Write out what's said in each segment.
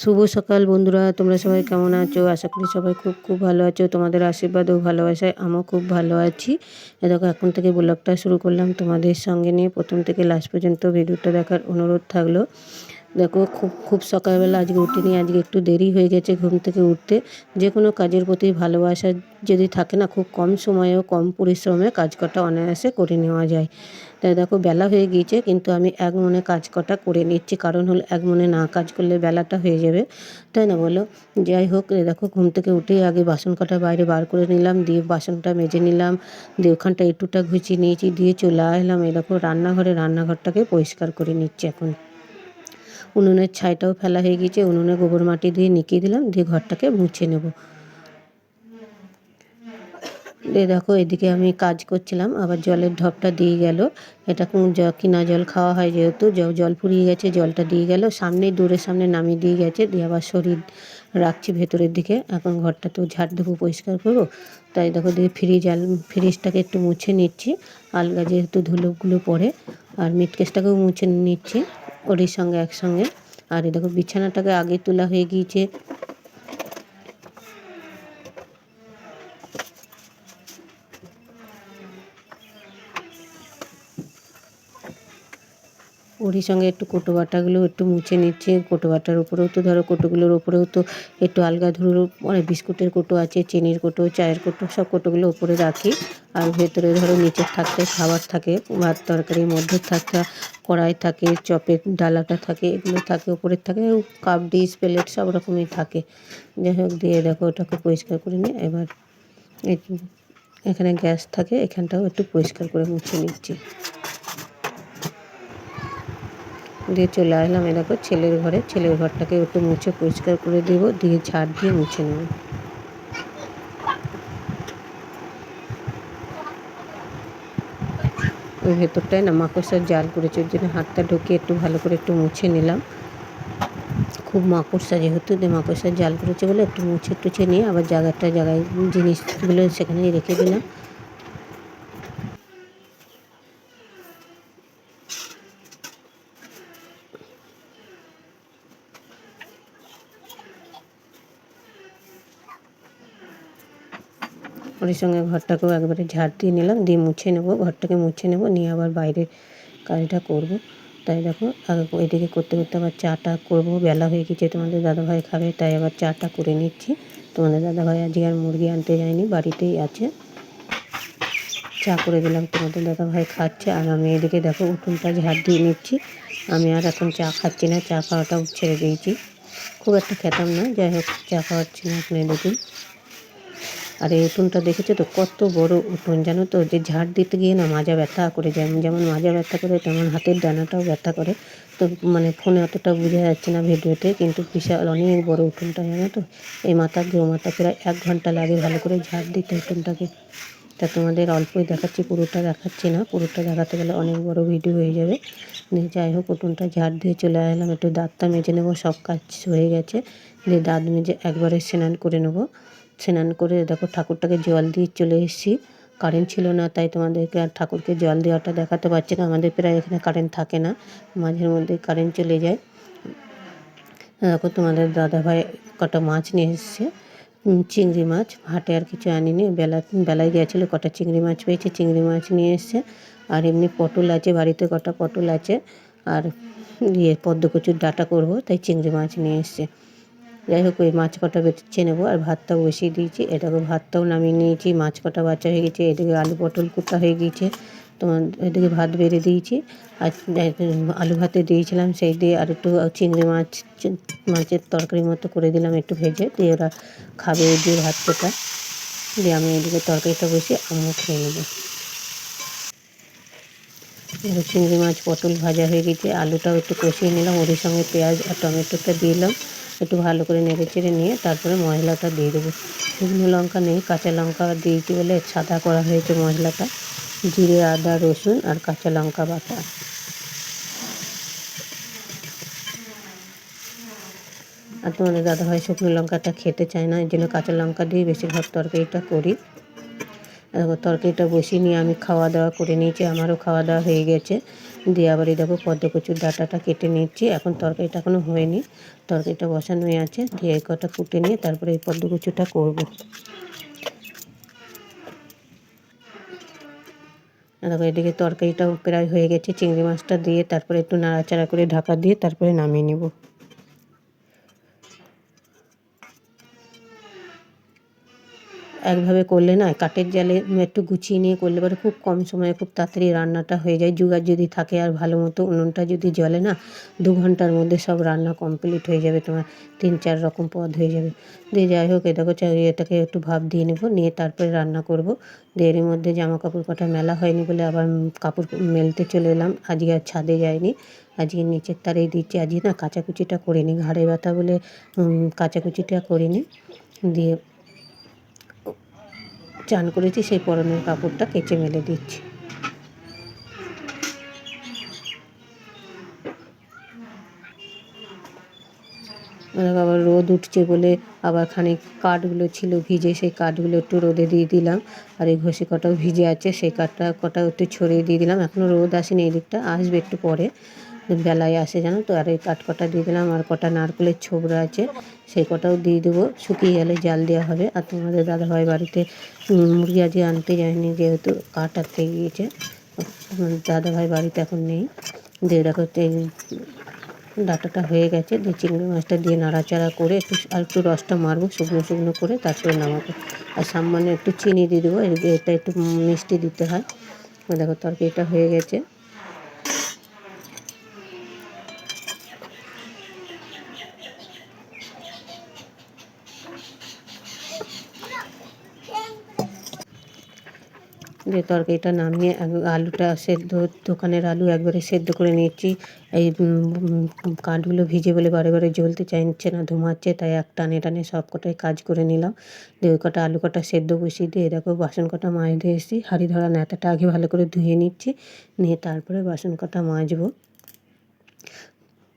শুভ সকাল বন্ধুরা, তোমরা সবাই কেমন আছো? আশা করি সবাই খুব খুব ভালো আছো। তোমাদের আশীর্বাদ ও ভালোবাসায় আমিও খুব ভালো আছি। দেখো, এখন থেকে ব্লগটা শুরু করলাম তোমাদের সঙ্গে নিয়ে। প্রথম থেকে লাস্ট পর্যন্ত ভিডিওটা দেখার অনুরোধ থাকল। দেখো খুব খুব সকালবেলা আজকে উঠিনি, আজকে একটু দেরি হয়ে গেছে ঘুম থেকে উঠতে। যে কোনো কাজের প্রতি ভালোবাসা যদি থাকে না, খুব কম সময়েও, কম পরিশ্রমে কাজ কটা অনায়াসে করে নেওয়া যায়। তাই দেখো বেলা হয়ে গিয়েছে, কিন্তু আমি এক মনে কাজ কটা করে নিচ্ছি। কারণ হলো এক মনে না কাজ করলে বেলাটা হয়ে যাবে। তাই না বলো? যাই হোক দেখো ঘুম থেকে উঠেই আগে বাসন কটা বাইরে বার করে নিলাম, দিয়ে বাসনটা মেজে নিলাম, দিয়ে ওখানটা একটুটা ঘুচিয়ে নিয়েছি, দিয়ে চলে আসলাম। এরকম রান্নাঘরে, রান্নাঘরটাকে পরিষ্কার করে নিচ্ছি এখন। উনুনের ছাইটাও ফেলা হয়ে গিয়েছে, উনুনে গোবর মাটি দিয়ে নিকিয়ে দিলাম, দিয়ে ঘরটাকে মুছে নেব। দিয়ে দেখো, এদিকে আমি কাজ করছিলাম, আবার জলের ঢপটা দিয়ে গেল। এটা কিনা জল খাওয়া হয় যেহেতু জল ফুরিয়ে গেছে, জলটা দিয়ে গেল, সামনেই দূরের সামনে নামিয়ে দিয়ে গেছে, দিয়ে আবার শরীর রাখছি ভেতরের দিকে। এখন ঘরটা তো ঝাড় দেবো, পরিষ্কার করব। তাই দেখো, দিয়ে ফ্রিজ, আল, ফ্রিজটাকে একটু মুছে নিচ্ছি। আলগা যেহেতু ধুলোগুলো পড়ে, আর মিটকেসটাকেও মুছে নিচ্ছি। ওরই সঙ্গে একসঙ্গে। আর এই দেখো বিছানাটাকে আগে তোলা হয়ে গিয়েছে। ওরই সঙ্গে একটু কোটো বাটাগুলো একটু মুছে নিচ্ছে। কোটো বাটার উপরেও তো ধরো কোটোগুলোর উপরেও তো একটু আলগা ধরো মানে বিস্কুটের কোটো আছে, চিনির কোটো, চায়ের কোটো, সব কোটোগুলো উপরে রাখি। আর ভেতরে ধরো নিচের থাকতে খাবার থাকে, ভাত তরকারির মধ্যে থাকা কড়াই থাকে, চপের ডালাটা থাকে, এগুলো থাকে, উপরের থাকে কাপ ডিস প্লেট সব রকমই থাকে। যাই হোক, দিয়ে দেখো ওটাকে পরিষ্কার করে নিয়ে এবার এখানে গ্যাস থাকে, এখানটাও একটু পরিষ্কার করে মুছে নিচ্ছি। দিয়ে চলে আসলাম। এ দেখো, ছেলের ঘরে। ছেলের ঘরটাকে একটু মুছে পরিষ্কার করে দেব। দিয়ে ঝাড় দিয়ে মুছে নেব। ওই ভেতরটায় না, মাকড়সার জাল করেছে ওই জন্য হাতটা ঢুকিয়ে একটু ভালো করে একটু মুছে নিলাম। খুব মাকড়সা যেহেতু, দিয়ে মাকড়সার জাল করেছে বলে একটু মুছে টুছে নিয়ে আবার জায়গাটা, জায়গায় জিনিসগুলো সেখানেই রেখে দিলাম। ওর সঙ্গে ঘরটাকেও একবারে ঝাড় দিয়ে নিলাম, দিয়ে মুছে নেব, ঘরটাকে মুছে নেব, নিয়ে আবার বাইরের কাজটা করব। তাই দেখো, আগে এদিকে করতে করতে আবার চাটা করব, বেলা হয়ে গেছে, তোমাদের দাদাভাই খাবে, তাই আবার চাটা করে নিচ্ছি। তোমাদের দাদাভাই আজকে আর মুরগি আনতে যায়নি, বাড়িতেই আছে। চা করে দিলাম, তোমাদের দাদাভাই খাচ্ছে, আর আমি এদিকে দেখো উঠোনটা ঝাড় দিয়ে নিচ্ছি। আমি আর এখন চা খাচ্ছি না, চা খাওয়াটাও ছেড়ে দিয়েছি। খুব একটা খেতাম না, যাই হোক, চা খাওয়াচ্ছি না এখন এদিকে আর এই উঠোনটা দেখেছ তো? কত বড় উঠোন, জানো তো? যে ঝাড় দিতে গিয়ে না মাজা ব্যথা করে যেমন যেমন মাজা ব্যথা করে, তেমন হাতের ডানাটাও ব্যথা করে। তো মানে ফোনে অতটা বোঝা যাচ্ছে না ভিডিওতে, কিন্তু বিশাল অনেক বড় উঠোনটা, জানো তো? এই মাথা গো মাথা প্রায় এক ঘণ্টা লাগে ভালো করে ঝাড় দিতে উঠোনটাকে। তা তোমাদের অল্পই দেখাচ্ছি, পুরোটা দেখাচ্ছি না। পুরোটা দেখাতে গেলে অনেক বড় ভিডিও হয়ে যাবে। যাই হোক, উঠোনটা ঝাড় দিয়ে চলে আসলাম একটু দাঁতটা মেজে নেব, সব কাজ হয়ে গেছে। দিয়ে দাঁত মেজে একবারে স্নান করে নেব। স্নান করে দেখো ঠাকুরটাকে জল দিয়ে চলে এসেছি। কারেন্ট ছিল না, তাই তোমাদেরকে আর ঠাকুরকে জল দেওয়াটা দেখাতে পারছি না। আমাদের প্রায় এখানে কারেন্ট থাকে না, মাঝের মধ্যে কারেন্ট চলে যায়। দেখো তোমাদের দাদাভাই কটা মাছ নিয়ে এসছে। চিংড়ি মাছ, হাটে আর কিছু আনিনি। বেলা, বেলায় গিয়েছিল, কটা চিংড়ি মাছ পেয়েছে, চিংড়ি মাছ নিয়ে এসছে। আর এমনি পটল আছে, বাড়িতে কটা পটল আছে। আর ইয়ে পদ্ম কচুর ডাটা করব, তাই চিংড়ি মাছ নিয়ে এসছে। যাই হোক ওই মাছ কটা বেছে নেব আর ভাতটাও বসিয়ে দিয়েছি। এটাকে ভাতটাও নামিয়ে নিয়েছি। মাছ কটা বাচ্চা হয়ে গেছে, এদিকে আলু পটল কুটা হয়ে গিয়েছে। তোমার এদিকে ভাত বেড়ে দিয়েছি। আর আলু ভাতে দিয়েছিলাম, সেই দিয়ে আর একটু চিংড়ি মাছ মাছের তরকারি মতো করে দিলাম একটু ভেজে, দিয়ে ওরা খাবে দিয়ে ভাত কোটা। দিয়ে আমি এদিকে তরকারিটা বসিয়ে আমিও খেয়ে নেব। চিংড়ি মাছ, পটল ভাজা হয়ে গেছে। আলুটাও একটু কষিয়ে নিলাম, ওদের সঙ্গে পেঁয়াজ আর টমেটোটা দিলাম। একটু ভালো করে নেড়ে চেড়ে নিয়ে তারপরে মশলাটা দিয়ে দেবো। শুকনো লঙ্কা নেই, কাঁচা লঙ্কা দিয়েছি বলে সাদা করা হয়েছে মশলাটা জিরে, আদা, রসুন আর কাঁচা লঙ্কা বাটা। আর তোমাদের দাদাভাই শুকনো লঙ্কাটা খেতে চায় না এই জন্য কাঁচা লঙ্কা দিয়ে বেশিরভাগ তরকারিটা করি। তরকারিটা বসিয়ে নিয়ে আমি খাওয়া দাওয়া করে নিয়েছি, আমারও খাওয়া দাওয়া হয়ে গেছে। দিয়ে আবার এই দেখো পদ্ম কচুর ডাঁটাটা কেটে নিচ্ছি, এখন তরকারিটা এখনও হয়নি। তরকারিটা বসানোই আছে, দিয়ে কটা কুটে নিয়ে তারপরে এই পদ্ম কচুটা করব। দেখো এদিকে তরকারিটাও প্রায় হয়ে গেছে, চিংড়ি মাছটা দিয়ে তারপরে একটু নাড়াচাড়া করে ঢাকা দিয়ে তারপরে নামিয়ে নেব। একভাবে করলে না কাঠের জালে একটু গুছিয়ে নিয়ে করলে পরে খুব কম সময়ে খুব তাড়াতাড়ি রান্নাটা হয়ে যায়। জুগার যদি থাকে আর ভালো মতো উনুনটা যদি জ্বলে না, দু ঘণ্টার মধ্যে সব রান্না কমপ্লিট হয়ে যাবে তোমার, তিন চার রকম পদ হয়ে যাবে। দিয়ে যাই হোক, এ দেখো এটাকে একটু ভাব দিয়ে নেব, নিয়ে তারপরে রান্না করব। দিয়ে মধ্যে জামা কাপড় কটা মেলা হয়নি বলে আবার কাপড় মেলতে চলে এলাম। আজকে আর ছাদে যায়নি আজকে নিচের তারেই দিচ্ছি। আজকে না কাচাকুচিটা করিনি, ঘাড়ে ব্যথা বলে কাচাকুচিটা করিনি। দিয়ে চান করেছি, সেই পরনের কাপড়টা কেচে মেলে দিচ্ছি। আবার রোদ উঠছে বলে আবার খানিক কাঠগুলো ছিল ভিজে, সেই কাঠগুলো একটু রোদে দিয়ে দিলাম। আর এই ঘষে কটাও ভিজে আছে, সেই কাঠটা কটাও একটু ছড়িয়ে দিয়ে দিলাম। এখনও রোদ আসেনি এই দিকটা আসবে একটু পরে। বেলায় আসে, জানো তো? আর এই কাঠ কটা দিয়ে দিলাম, আর কটা নারকেলের ছোবড়া আছে, সেই কটাও দিয়ে দেবো। শুকিয়ে গেলে জাল দেওয়া হবে। আর তোমাদের দাদাভাই বাড়িতে মুরগি আজকে আনতে যায়নি যেহেতু কাঠ আনতে গিয়েছে। দাদাভাই বাড়িতে এখন নেই। দিয়ে দেখো ডাটাটা হয়ে গেছে। দিয়ে চিংড়ি মাছটা দিয়ে নাড়াচাড়া করে একটু, আর একটু রসটা মারবো, শুকনো শুকনো করে তারপরে নামাবো। আর সামান্য একটু চিনি দিয়ে দেবো এটা একটু মিষ্টি দিতে হয়। দেখো, তরকারিটা হয়ে গেছে। দিয়ে তরকারিটা নামিয়ে আলুটা সেদ্ধ, দোকানের আলু একবারে সেদ্ধ করে নিয়েছি। এই কাঠগুলো ভিজে বলে বারে বারে জ্বলতে চাইছে না, ধুমাচ্ছে, তাই এক টানে টানে সব কটাই কাজ করে নিলাম। দিয়ে ওই কটা আলু কটা সেদ্ধ বসিয়ে দিয়ে, দেখো বাসন কটা দিয়ে এসেছি। হাঁড়ি ধরা নেতাটা আগে ভালো করে ধুয়ে নিচ্ছি, নিয়ে তারপরে বাসন কটা মাজবো।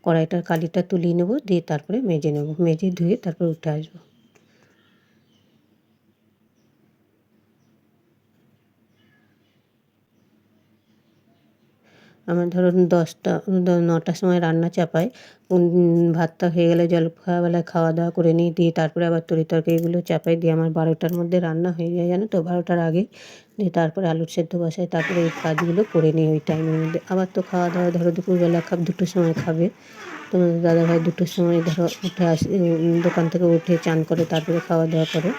কড়াইটার কালিটা তুলিয়ে নেব, দিয়ে তারপরে মেজে নেব। মেজে ধুয়ে তারপর উঠে আসব। আমার ধরুন দশটা, নটার সময় রান্না চাপাই ভাতটা হয়ে গেলে জল খাওয়াবেলায় খাওয়া দাওয়া করে নিই, দিয়ে তারপরে আবার তরি তরকারিগুলো চাপাই, দিয়ে আমার বারোটার মধ্যে রান্না হয়ে যায়, জানো তো? বারোটার আগে দিয়ে তারপরে আলুর সেদ্ধ বসাই, তারপরে এই কাজগুলো করে নিই ওই টাইমের মধ্যে। আবার তো খাওয়া দাওয়া, ধরো দুপুরবেলা খাব, দুটোর সময় খাবে। তোমাদের দাদাভাই দুটোর সময় ধরো উঠে আসে দোকান থেকে উঠে চান করে, তারপরে খাওয়া দাওয়া করে।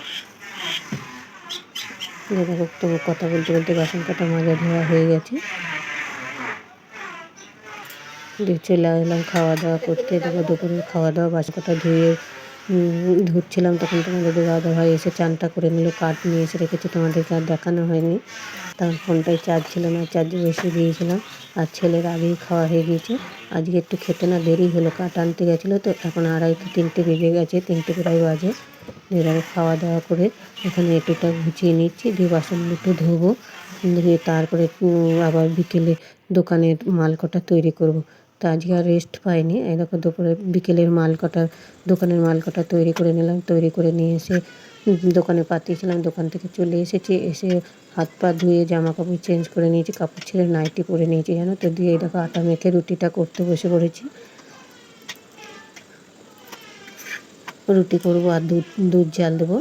দেখো তোমার কথা বলতে বলতে বাসন কাটা মাজা ধোয়া হয়ে গেছে। দিয়ে চলে খাওয়া দাওয়া করতে, তারপর দুপুরে খাওয়া দাওয়া বাসকটা ধুয়ে ধুচ্ছিলাম, তখন তোমাদের দাদা ভাই এসে চানটা করে নিল, কাঠ নিয়ে এসে রেখেছে, তোমাদেরকে আর দেখানো হয়নি। তখন ফোনটাই চার্জ ছিল না চার্জে বেশি দিয়েছিলাম, আর ছেলের আগেই খাওয়া হয়ে গিয়েছে। আজকে একটু খেতে না দেরি হলো, কাঠ আনতে গেছিল তো, এখন আড়াইটে তিনটে বেজে গেছে, তিনটে প্রায় বাজে। এভাবে খাওয়া দাওয়া করে এখানে এটুটা গুছিয়ে নিচ্ছি, দিয়ে বাসন একটু ধোবো, দিয়ে তারপরে আবার বিকেলে দোকানের মাল কটা তৈরি করব। তো আজকে আর রেস্ট পাইনি। এই দেখো দুপুরে বিকেলের মাল কটা, দোকানের মাল কটা তৈরি করে নিলাম। তৈরি করে নিয়ে এসে দোকানে পাঠিয়েছিলাম দোকান থেকে চলে এসেছি, এসে হাত পা ধুয়ে জামা কাপড় চেঞ্জ করে নিয়েছি, কাপড় ছেড়ে নাইটি পরে নিয়েছি, জানো তো? দিয়ে দেখো আটা মেখে রুটিটা করতে বসে পড়েছি। রুটি করব আর দুধ দুধ জাল দেবো।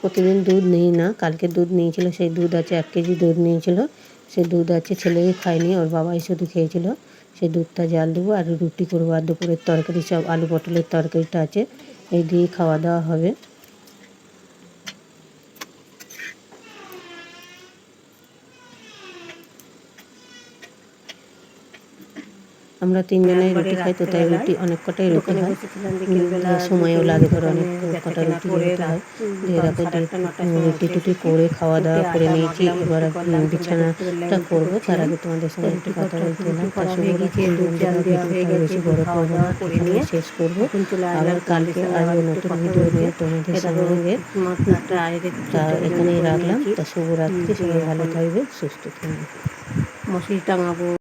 প্রতিদিন দুধ নিই না, কালকে দুধ নিয়েছিল, সেই দুধ আছে এক কেজি দুধ নিয়েছিল। সে দুধ আছে, ছেলেই খায়নি, ওর বাবাই শুধু খেয়েছিল। সে দুধটা জাল দেবো আর রুটি করব। আর দুপুরের তরকারি সব আলু পটলের তরকারিটা আছে, এই দিয়ে খাওয়া দাওয়া হবে। আমরা তিনজনে রুটি খাই তো তাই রুটি অনেক কটাই রুটি হয়। সময়ও লাগে ধরো অনেক কটা রুটি করতে হয়। দিয়ে দেখো রুটি টুটি করে খাওয়া দাওয়া করে নিয়েছি এবার বিছানাটা করব তার আগে তোমাদের সঙ্গে একটু কথা বলতে এলাম ভিডিওটা বেশি বড় করব না এখানে শেষ করব। আবার কালকে আরও নতুন ভিডিও নিয়ে তোমাদের সঙ্গে তা এখানেই রাখলাম তা শুভরাত্রি সবাই ভালো থাকবে সুস্থ থাকবে মশির টাঙাবো